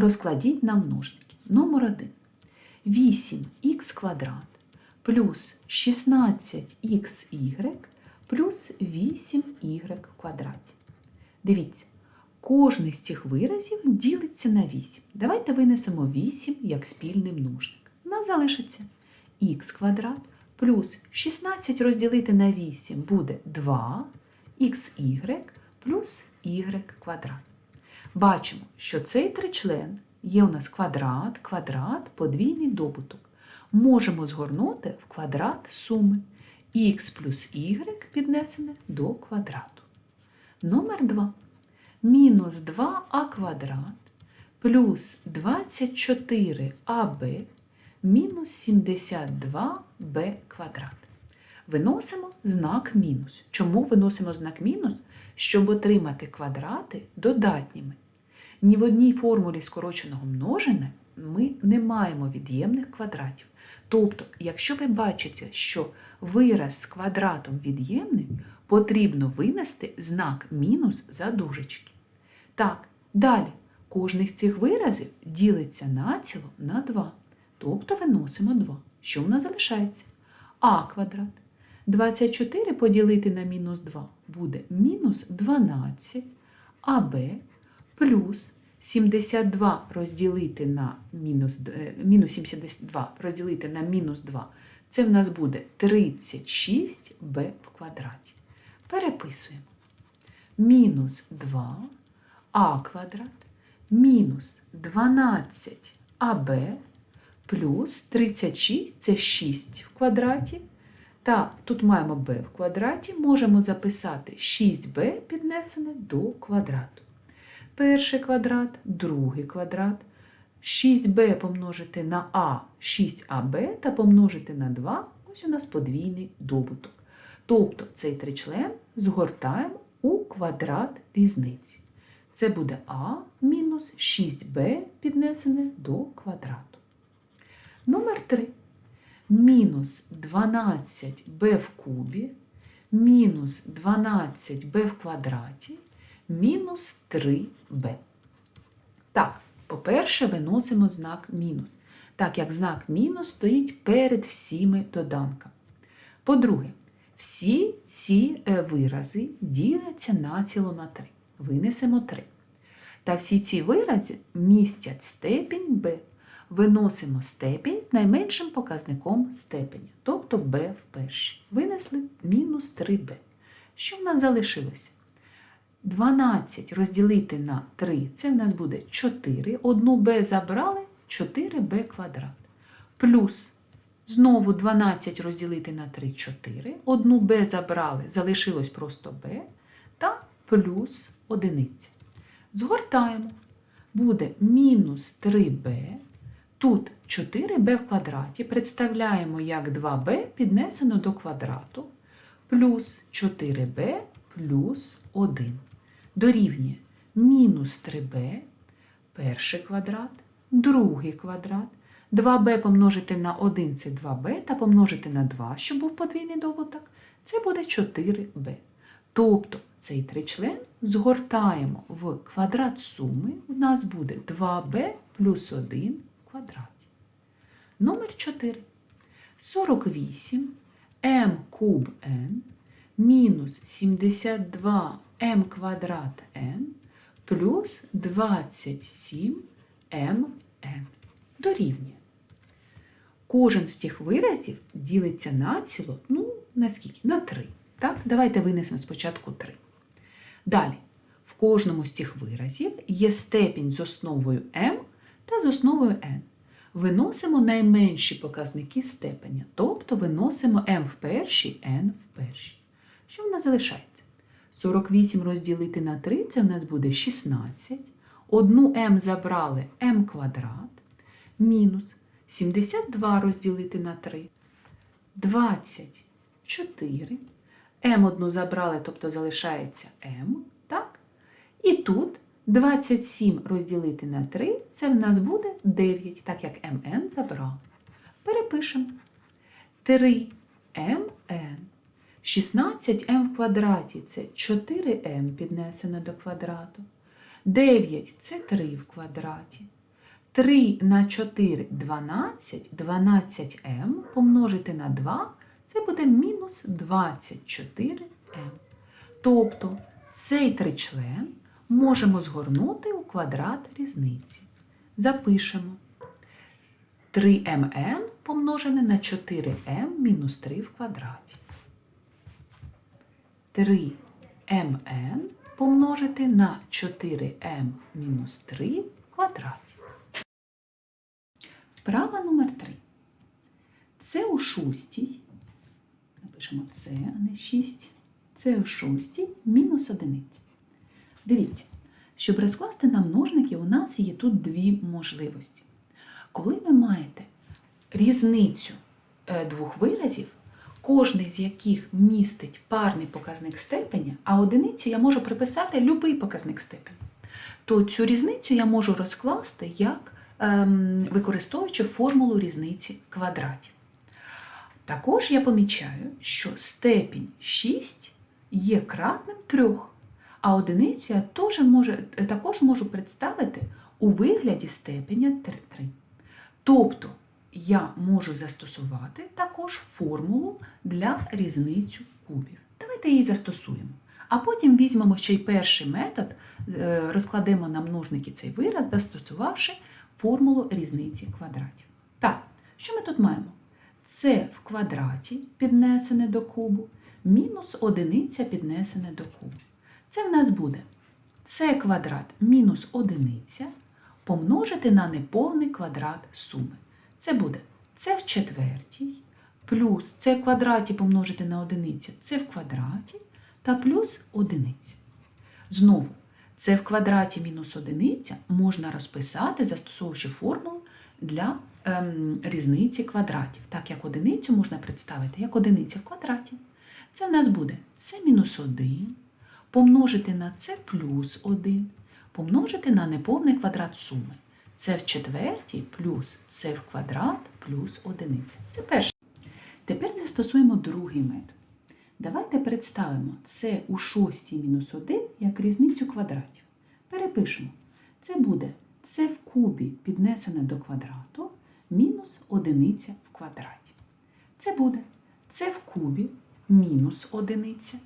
Розкладіть на множники. Номер 1. 8х квадрат плюс 16xy плюс 8y в. Дивіться, кожний з цих виразів ділиться на 8. Давайте винесемо 8 як спільний множник. У нас залишиться х квадрат плюс 16 розділити на 8 буде 2 xy плюс y квадрат. Бачимо, що цей тричлен є у нас квадрат, квадрат, подвійний добуток. Можемо згорнути в квадрат суми х плюс y піднесене до квадрату. Номер 2. Мінус 2а квадрат плюс 24аб мінус 72b квадрат. Виносимо знак мінус. Чому виносимо знак мінус? Щоб отримати квадрати додатніми. Ні в одній формулі скороченого множення ми не маємо від'ємних квадратів. Тобто, якщо ви бачите, що вираз з квадратом від'ємний, потрібно винести знак мінус за дужечки. Так, далі кожний з цих виразів ділиться націло на 2. Тобто виносимо 2. Що в нас залишається? А квадрат. 24 поділити на мінус 2 буде мінус 12 АБ плюс 72 розділити на мінус, е, мінус 72 розділити на мінус 2. Це в нас буде 36b в квадраті. Переписуємо. Мінус 2 а квадрат мінус 12аб плюс 36 це 6 в квадраті. Та тут маємо b в квадраті, можемо записати 6b піднесене до квадрату. Перший квадрат, другий квадрат. 6b помножити на а 6аб та помножити на 2, ось у нас подвійний добуток. Тобто цей тричлен згортаємо у квадрат різниці. Це буде а мінус 6b піднесене до квадрату. Номер 3. Мінус 12b в кубі мінус 12b в квадраті мінус 3b. Так, по-перше, виносимо знак мінус, так як знак мінус стоїть перед всіми доданками. По-друге, всі ці е, вирази діляться націло на 3. Винесемо 3. Та всі ці вирази містять степінь b. Виносимо степінь з найменшим показником степеня, тобто b в першій. Винесли мінус 3b. Що в нас залишилося? 12 розділити на 3, це в нас буде 4. Одну b забрали 4b квадрат. Плюс знову 12 розділити на 3 4. Одну b забрали, залишилось просто b. Та плюс одиниця. Згортаємо. Буде мінус 3b. Тут 4b в квадраті представляємо як 2b піднесено до квадрату, плюс 4b плюс 1. Дорівнює мінус 3b, перший квадрат, другий квадрат. 2b помножити на 1 це 2b, та помножити на 2, щоб був подвійний добуток, це буде 4b. Тобто цей тричлен згортаємо в квадрат суми, у нас буде 2b плюс 1 в квадраті. Номер 4. 48 m куб n мінус 72 m квадрат n плюс 27 mn дорівнює. Кожен з цих виразів ділиться націло, ну, на скільки? На 3. Так, давайте винесемо спочатку 3. Далі, в кожному з цих виразів є степінь з основою m та з основою n. Виносимо найменші показники степеня, тобто виносимо m в першій, n в першій. Що в нас залишається? 48 розділити на 3 це в нас буде 16. Одну m забрали m квадрат, мінус 72 розділити на 3, 24. m одну забрали, тобто залишається m. так? І тут 27 розділити на 3 це в нас буде 9, так як mn забрали. Перепишемо 3mn. 16m в квадраті це 4m піднесено до квадрату. 9 це 3 в квадраті. 3 на 4 12, 12m помножити на 2 це буде мінус 24m. Тобто цей тричлен можемо згорнути у квадрат різниці. Запишемо 3mn помножене на 4m мінус 3 в квадраті. 3mn помножити на 4m мінус 3 в квадраті. Вправа номер 3. Це у шостій. Напишемо це, а не 6. Це у шостій мінус одиниці. Дивіться, щоб розкласти на множники, у нас є тут дві можливості. Коли ви маєте різницю е, двох виразів, кожний з яких містить парний показник степеня, а одиницю я можу приписати будь-який показник степеня, то цю різницю я можу розкласти як ем, використовуючи формулу різниці в квадраті. Також я помічаю, що степінь 6 є кратним 3, а одиницю я теж можу, також можу представити у вигляді степеня 3. Тобто я можу застосувати також формулу для різницю кубів. Давайте її застосуємо. А потім візьмемо ще й перший метод, е, розкладемо на множники цей вираз, застосувавши формулу різниці квадратів. Так, що ми тут маємо? Це в квадраті піднесене до кубу, мінус одиниця піднесене до кубу. Це в нас буде це квадрат мінус одиниця помножити на неповний квадрат суми. Це буде це в четвертій, плюс це в квадраті помножити на одиниця, це в квадраті та плюс одиниця. Знову, це в квадраті мінус одиниця можна розписати, застосовуючи формулу для ем, різниці квадратів. Так як одиницю можна представити як одиниця в квадраті. Це в нас буде це мінус 1, помножити на це плюс 1, помножити на неповний квадрат суми. Це в четвертій плюс це в квадрат плюс одиниця. Це перше. Тепер застосуємо другий метод. Давайте представимо це у шостій мінус 1 як різницю квадратів. Перепишемо. Це буде це в кубі піднесене до квадрату мінус одиниця в квадраті. Це буде це в кубі мінус одиниця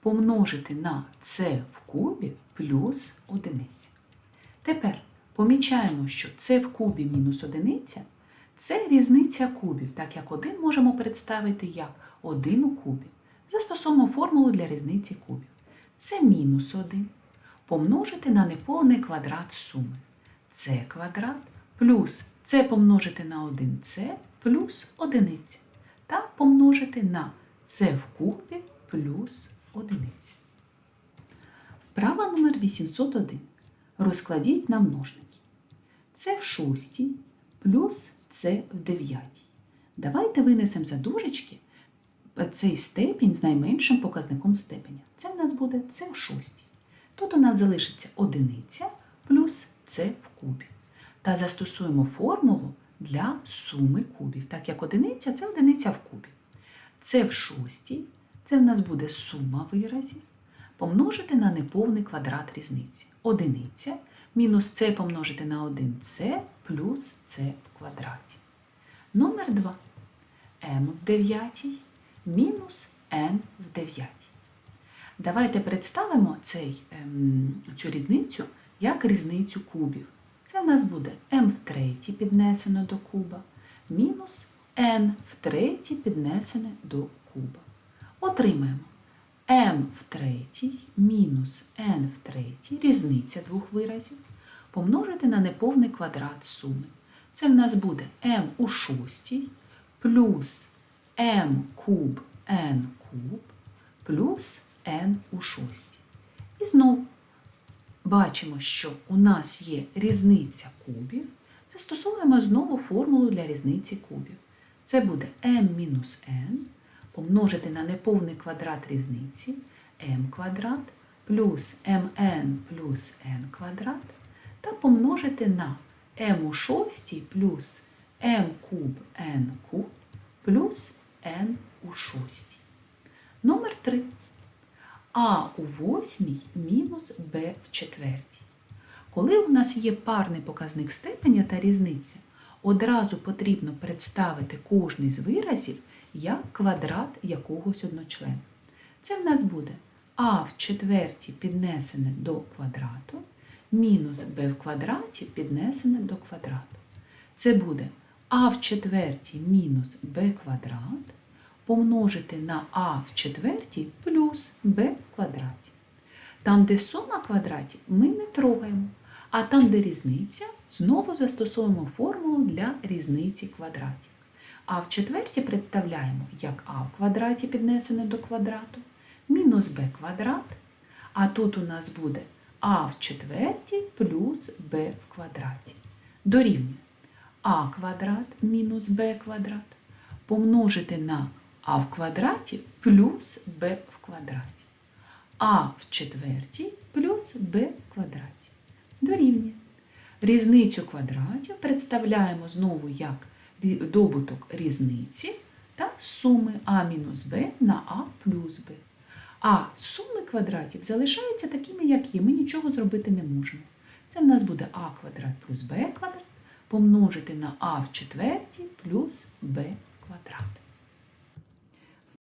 помножити на це в кубі плюс одиниця. Тепер помічаємо, що це в кубі мінус одиниця це різниця кубів, так як один можемо представити як 1 у кубі. Застосуємо формулу для різниці кубів. Це мінус 1 помножити на неповний квадрат суми. Це квадрат плюс це помножити на 1c плюс одиниця. Та помножити на це в кубі плюс одиниця. Вправа номер 801. Розкладіть на множники. Це в шостій плюс це в дев'ятій. Давайте винесемо за дужечки цей степінь з найменшим показником степеня. Це в нас буде це в шостій. Тут у нас залишиться одиниця плюс це в кубі. Та застосуємо формулу для суми кубів, так як одиниця це одиниця в кубі. Це в шостій, це в нас буде сума виразів, помножити на неповний квадрат різниці. Одиниця мінус це помножити на 1c плюс це в квадраті. Номер 2. m в дев'ятій мінус n в дев'ятій. Давайте представимо цей, ем, цю різницю як різницю кубів. Це в нас буде m в третій піднесено до куба, мінус n в третій піднесене до куба. Отримаємо m в третій мінус n в третій, різниця двох виразів, помножити на неповний квадрат суми. Це в нас буде m у шостій плюс m куб n куб плюс n у шостій. І знову бачимо, що у нас є різниця кубів. Застосовуємо знову формулу для різниці кубів. Це буде m-n помножити на неповний квадрат різниці m квадрат плюс mn плюс n квадрат та помножити на m у шостій плюс m куб n куб плюс n у шостій. Номер 3. А у восьмій мінус Б в четвертій. Коли у нас є парний показник степеня та різниця, одразу потрібно представити кожний з виразів як квадрат якогось одночлена. Це в нас буде а в четвертій піднесене до квадрату мінус b в квадраті піднесене до квадрату. Це буде а в четвертій мінус b квадрат помножити на а в четвертій плюс b в квадраті. Там, де сума квадратів, ми не трогаємо, а там, де різниця, знову застосовуємо формулу для різниці квадратів. А в четвертій представляємо як а в квадраті піднесене до квадрату, мінус b квадрат, а тут у нас буде а в четвертій плюс b в квадраті. Дорівнює а квадрат мінус b квадрат помножити на а в квадраті плюс b в квадраті. а в четвертій плюс b в квадраті. Дорівнює. Різницю квадратів представляємо знову як добуток різниці та суми а мінус Б на а плюс Б. А суми квадратів залишаються такими, як є. Ми нічого зробити не можемо. Це в нас буде а квадрат плюс b квадрат помножити на а в четвертій плюс b квадрат.